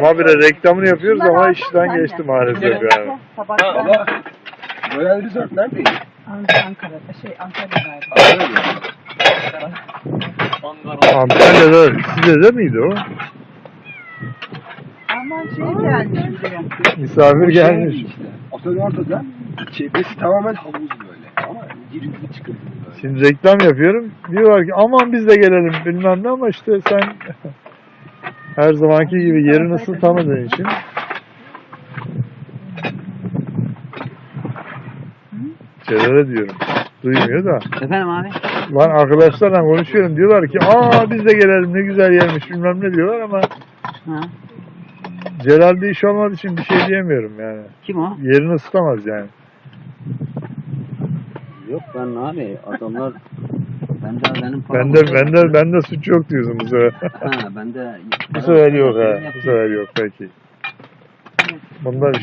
Ama bir de reklamını yapıyoruz ama işten geçti maalesef yani. Sabah Ama Royal Resort neredeydi? An- Ankara'da şey. Ankara'da. Antalya'da size de miydi o? Aman şey gelmiş buraya. Misafir gelmiş. Şeydi Işte. Otel ortada. Çevresi tamamen havuz böyle. Ama girinti çıkıntı böyle. Şimdi reklam yapıyorum. Diyorlar ki aman biz de gelelim bilmem ne ama işte sen her zamanki gibi yerini ısıtamadığın için Celal'e diyorum. Duymuyor da. Efendim abi? Lan arkadaşlarla konuşuyorum diyorlar ki aa biz de gelelim ne güzel yermiş bilmem ne diyorlar ama Ha. Celal'de iş olmadığı için bir şey diyemiyorum yani. Kim o? Yerini ısıtamaz yani. Yok ben abi adamlar ben de benim param Bende bende bende suç yok diyorsun bu sefer. Ha bende bu sefer yok ha. Bu sefer yok peki. Bunda bir şey